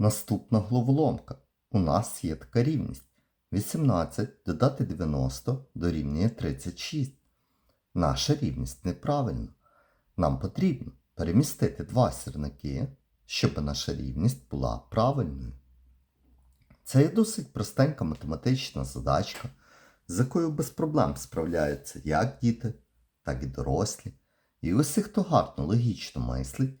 Наступна головоломка. У нас є така рівність. 18 додати 90 дорівнює 36. Наша рівність неправильна. Нам потрібно перемістити два сірники, щоб наша рівність була правильною. Це є досить простенька математична задачка, з якою без проблем справляються як діти, так і дорослі. І усі, хто гарно логічно мислить,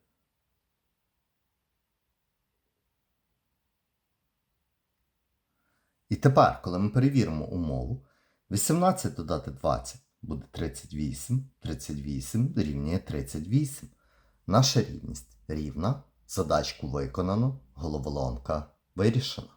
І тепер, коли ми перевіримо умову, 18 додати 20 буде 38, 38 дорівнює 38. Наша рівність рівна, задачку виконано, головоломка вирішена.